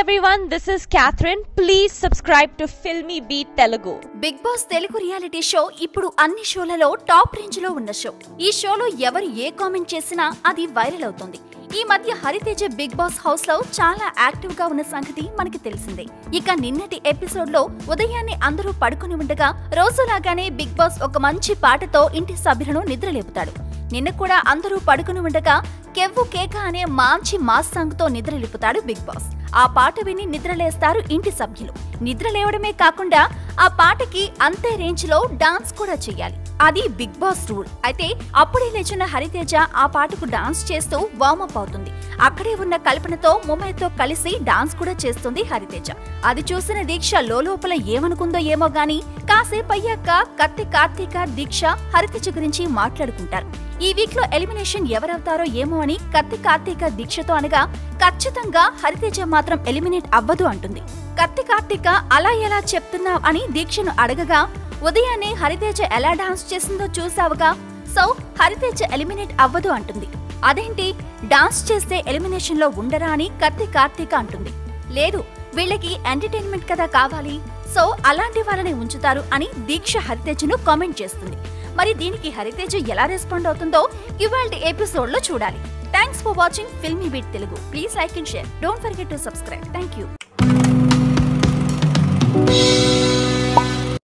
Everyone this is Catherine please subscribe to Filmibeat Telugu Bigg Boss Telugu reality show ఇప్పుడు అన్ని షోలలో top రేంజ్లో ఉన్న show. ఈ షోలో ఎవరు ఏ కామెంట్ చేసినా అది వైరల్ అవుతుంది. ఈ మధ్య హరితేజ బిగ్ బాస్ హౌస్లో చాలా యాక్టివ్గా ఉన్న సంగతి మనకి తెలిసిందే. ఇక నిన్నటి ఎపిసోడ్లో ఉదయాన్నే అందరూ పడుకుని ఉండగా రోజులాగానే బిగ్ బాస్ ఒక మంచి పాటతో ఇంటి సభ్యులను నిద్రలేపుతాడు. నిన్న కూడా అందరూ పడుకుని ఉండగా కెవ్వు కేక అనే మాంచి మాస్ సాంగ్తో నిద్రలిపుతాడు బిగ్ బాస్. ఆ పాట విని నిద్రలేస్తారు ఇంటి సభ్యులు. నిద్ర లేవడమే కాకుండా ఆ పాటకి అంతే రేంజ్లో డాన్స్ కూడా చెయ్యాలి. అది బిగ్ బాస్ రూల్. అయితే అప్పుడే లేచిన హరితేజ ఆ పాటకు డాన్స్ చేస్తూ వార్మప్ అవుతుంది. అక్కడే ఉన్న కల్పనతో ముమ్మయ్యతో కలిసి డాన్స్ కూడా చేస్తుంది హరితేజ. అది చూసిన దీక్ష లోపల ఏమనుకుందో ఏమో గాని కాసేపు అయ్యాక కత్తి కార్తీక దీక్ష హరితేజ గురించి మాట్లాడుకుంటారు. ఈ వీక్లో ఎలిమినేషన్ ఎవరవుతారో ఏమో అని కత్తి కార్తీక దీక్షతో అనగా ఖచ్చితంగా హరితేజ మాత్రం ఎలిమినేట్ అవ్వదు అంటుంది. కత్తి కార్తీక అలా ఎలా చెప్తున్నావు? అని దీక్షను అడగగా ఉదయాన్నే హరితేజ ఎలా డాన్స్ చేసిందో చూసావుగా? సో హరితేజ ఎలిమినేట్ అవ్వదు అంటుంది. అదేంటి? డాన్స్ చేస్తే ఎలిమినేషన్లో ఉండరా అని కత్తి కార్తీక అంటుంది. లేదు వీళ్ళకి ఎంటర్టైన్మెంట్ కదా కావాలి. సో అలాంటి వాళ్ళని ఉంచుతారు అని దీక్ష హరితేజను కామెంట్ చేస్తుంది. మరి దీనికి హరితేజ ఎలా రెస్పాండ్ అవుతుందో ఇవాళ ఎపిసోడ్లో చూడాలి. Thanks for watching Filmibeat Telugu. Please like and share. Don't forget to subscribe. Thank you.